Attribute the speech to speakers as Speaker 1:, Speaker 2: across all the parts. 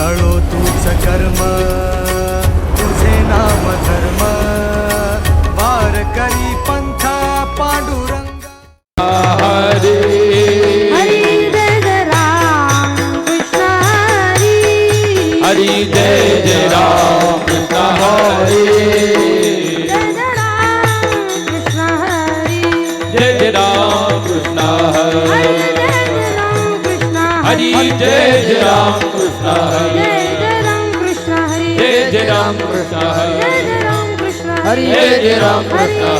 Speaker 1: टाळो तूच कर्म तुझे नाम धर्म. वार करी पंथ पांडुरंग.
Speaker 2: हरे।
Speaker 3: हरी जय जय राम हरे।
Speaker 2: Hare Jai Ram Krishna Hare Jai Ram Krishna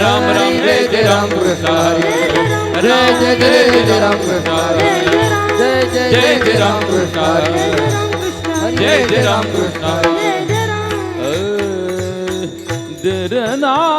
Speaker 2: Ram Ram Jai Jai Ram Krishna Ram Jai Jai Ram Krishna Jai Jai
Speaker 3: Jai Ram Krishna Jai Jai Ram Krishna Did not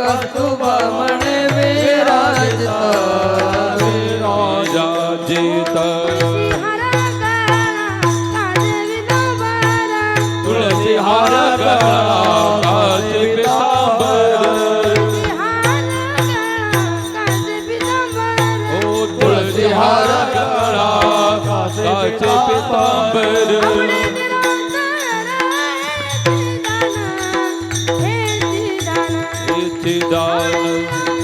Speaker 3: কতুবা Thank you.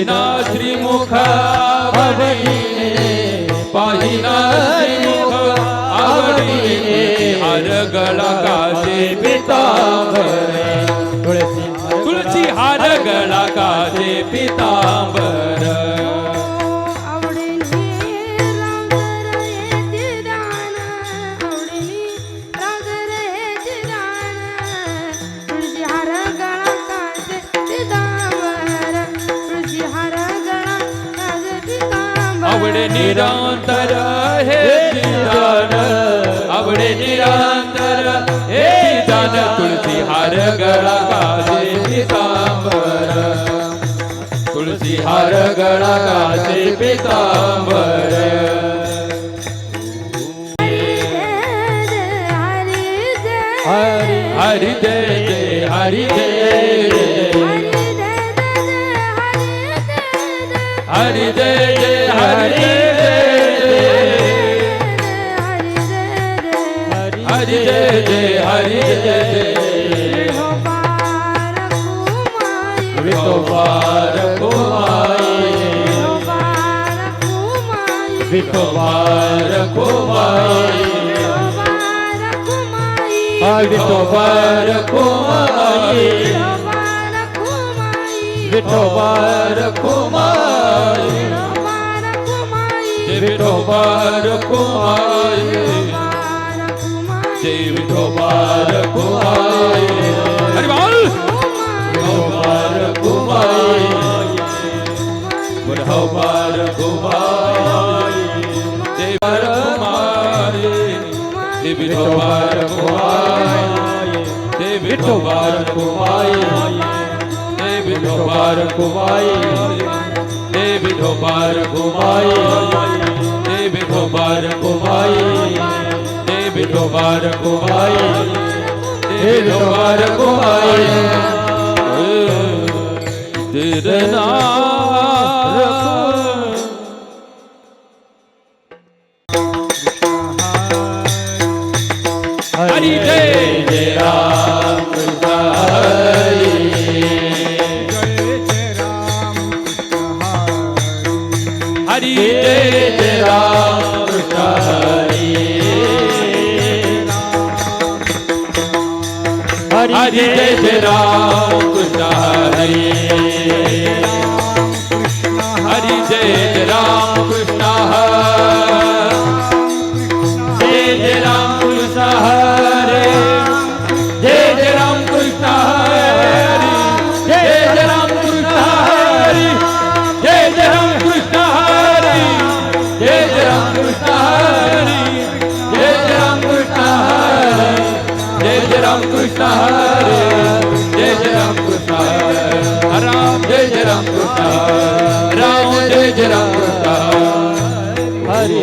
Speaker 2: पाहिना श्रीमुख आवडीने पाहिना श्रीमुख आवडीने हरगळा काजे पितांबर. तुळशी
Speaker 3: तुळशी हरगळा काजे पितांबर.
Speaker 2: आवडे निरंतर हे निदान. आवडे निरंतर हे निदान. तुळसी हार गळा काजे पितांबर. तुळसी हार गळा काजे पितांबर.
Speaker 3: हरि जय जय. हरि जय.
Speaker 2: هري دي دي هري دي هري دي دي هري دي دي تبارك ماي تبارك ماي Hari Tobarak Kumai Vithoba Rakhumai जय कुमारी रखुमाई जय विठोबा कुमारी अरे बोल विठोबा कुमारी विठोबा रखुमाई जय रखुमाई जय विधो बार घुमाई हे विधो बार घुमाई हे विधो बार घुमाई हे विधो बार घुमाई हे विधो बार घुमाई तेरे नाम ਪੰਜਾਬ ਦਾ ਜਰਾਉਂਦਾ ਰਾਮ
Speaker 1: ਰਜ ਰਾਉਂਦਾ ਹਰੀ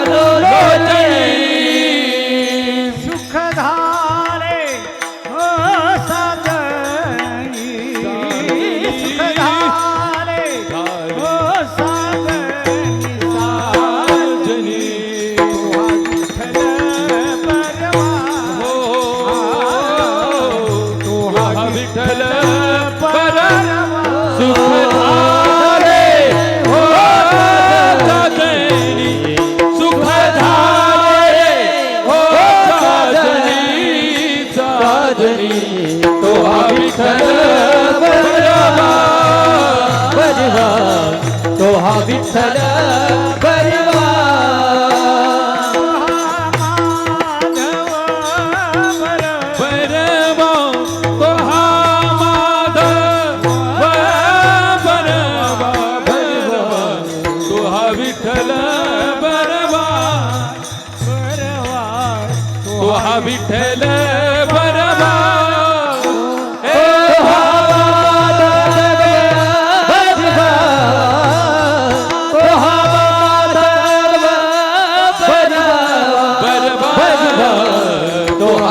Speaker 1: 사랑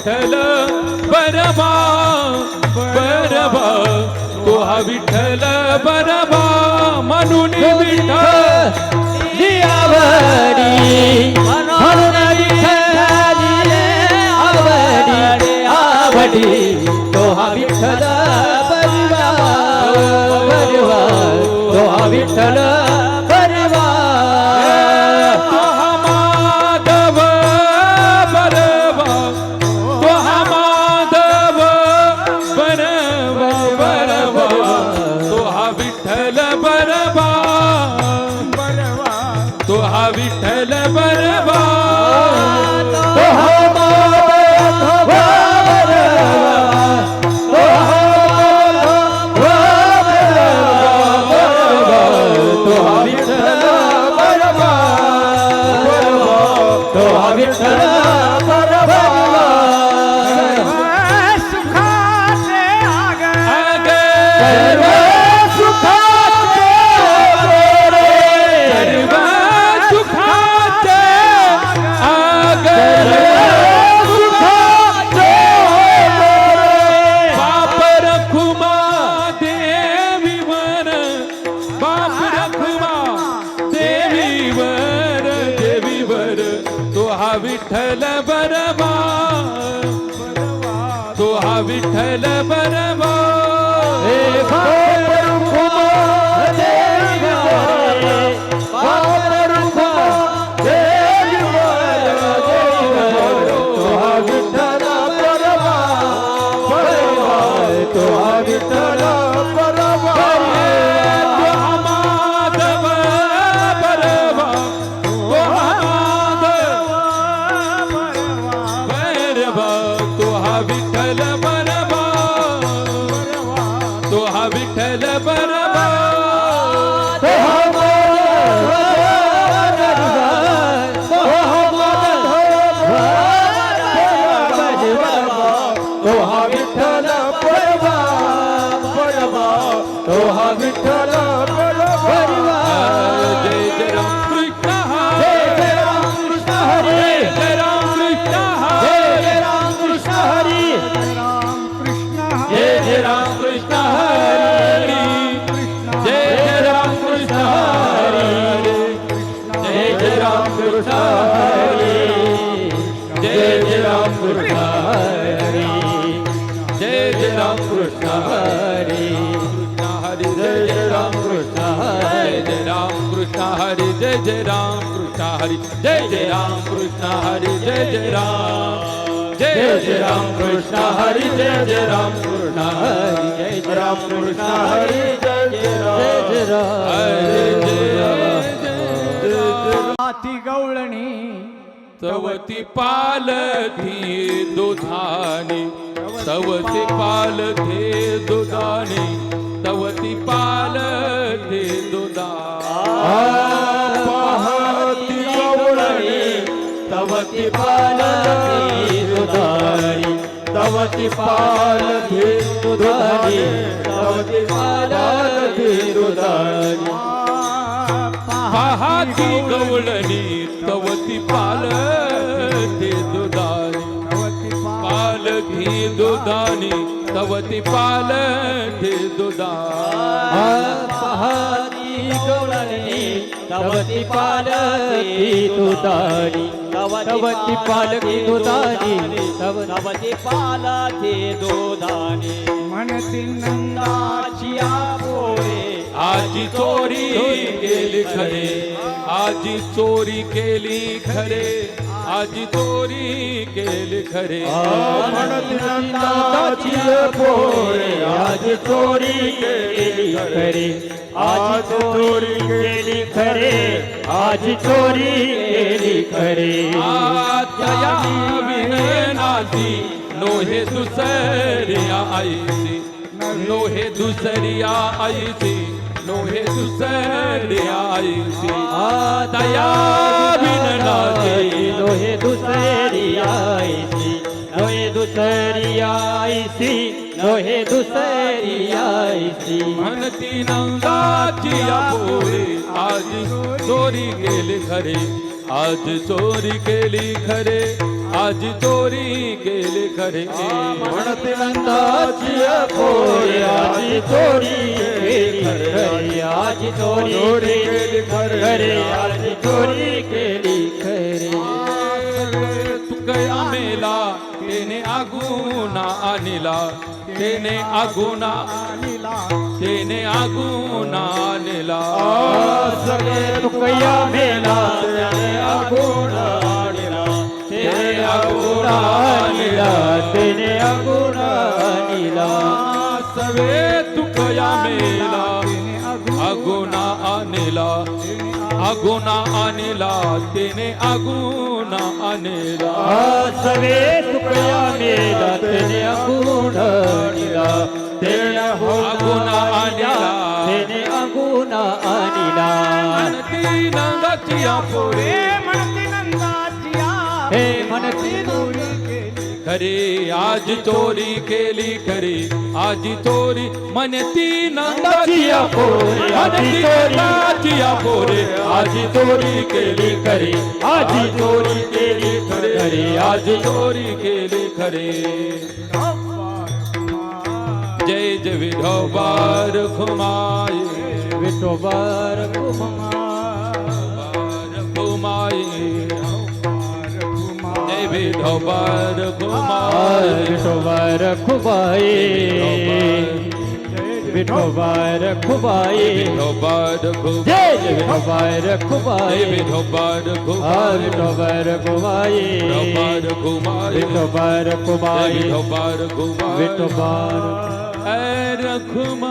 Speaker 1: विठ्ठल
Speaker 2: बरबा बरबा. तो हा विठ्ठल बरबा म्हणून विठ्ठल.
Speaker 4: आवडी म्हणून विठ्ठली आवडी आवडी. तो हा विठ्ठल बरवा बरवा तो हा विठ्ठल
Speaker 2: तो हा हा राम कृष्ण हरे
Speaker 4: जय
Speaker 2: जय राम।
Speaker 4: जय जय राम कृष्ण हरी
Speaker 2: जय जय राम। कृष्ण हरी जय जय राम कृष्ण हरी
Speaker 4: जय जय राम। जय जय राम
Speaker 1: हाती गवळणी
Speaker 2: तवती पालथी दुधाने तवती पालथे दुधाने तवती पालथे दुधाने।
Speaker 4: तवती पालती दुधारी तवती पालती दुधारी तवती पालती दुधारी.
Speaker 2: पहाती गवळणी तवती पालथे दुधाने पालथी दुधानी तवती पालथे दुधाने
Speaker 4: पहाती गवळणी तवती पालती दुधारी. तवती पालती दुधारी तवती पालती दुधारी
Speaker 1: म्हणती नंदाची
Speaker 4: पोरे
Speaker 2: आजी चोरी केली खरे. आजी चोरी केली खरे. आजी चोरी केली खरे.
Speaker 4: म्हणत नंदाची पोरे आज चोरी केली खरे. आज चोरी केली खरे आज चोरी केली खरे.
Speaker 2: आत्या विनाची नोहे दुसरिया आईची नोहे दुसरिया आईची. दुसर आयसी दया
Speaker 4: दसरी आयसी अहे दसरी आयसी
Speaker 2: तोहे दसरी आयसीं मन जी नरी गेल खड़े आज चोरी केली खरे आज चोरी केली खरे.
Speaker 4: म्हणते नंदाची पोरे आजी चोरी केली खरे. आजी चोरी केली खरे आजी चोरी केली खरे.
Speaker 2: तुकया मेला तेने आगुना आणला. तेने आगुना तेने आगुना आणला
Speaker 4: सगळे तुकया मेला त्याने आगुण आणला त्याने आगुण आणला त्याने आगुण आणला
Speaker 2: सवे तुकया मेला आगुना आणला आगुना आणला तेने आगुना आणला.
Speaker 4: सवे तुकया मेला त्याने आगुण आणला. त्याने आगुण आणला. त्याने आगुण आणला.
Speaker 2: म्हणती नंदाची या पोरे खरे आज चोरी केली खरे आज चोरी म्हणती नंदाची या पोरे। म्हणती नंदाची या पोरे। आज चोरी केली खरे आज चोरी केली खरे आज चोरी केली खरे जय जय विठोबार खुमाई।
Speaker 4: विठोबार
Speaker 2: खुमाई। जय
Speaker 4: વિઠોબર
Speaker 2: કુમાર વિઠોબર
Speaker 4: ખુબાઈ વિઠોબર ખુબાઈ
Speaker 2: વિઠોબર
Speaker 4: ખુબાઈ
Speaker 2: વિઠોબર
Speaker 4: ખુબાઈ
Speaker 2: વિઠોબર
Speaker 4: ખુબાઈ વિઠોબર
Speaker 2: ખુબાઈ વિઠોબર
Speaker 4: ખુબાઈ
Speaker 2: વિઠોબર
Speaker 4: ખુબાઈ
Speaker 2: વિઠોબર ખુબાઈ
Speaker 4: વિઠોબર
Speaker 2: એ રખમા